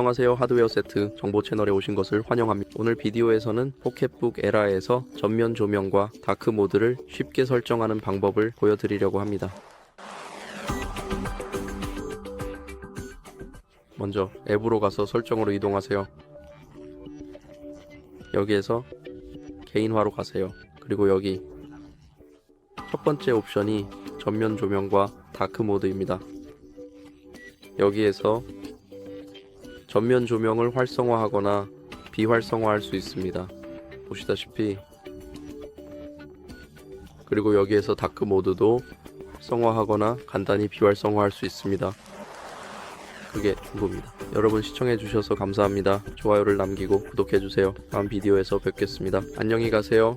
안녕하세요 하드웨어 세트 정보 채널에 오신 것을 환영합니다. 오늘 비디오에서는 포켓북 에라에서 전면 조명과 다크 모드를 쉽게 설정하는 방법을 보여드리려고 합니다. 먼저 앱으로 가서 설정으로 이동하세요. 여기에서 개인화로 가세요. 그리고 여기 첫 번째 옵션이 전면 조명과 다크 모드입니다. 여기에서 전면 조명을 활성화하거나 비활성화할 수 있습니다. 보시다시피 그리고 여기에서 다크 모드도 활성화하거나 간단히 비활성화할 수 있습니다. 그게 중고입니다. 여러분 시청해주셔서 감사합니다. 좋아요를 남기고 구독해주세요. 다음 비디오에서 뵙겠습니다. 안녕히 가세요.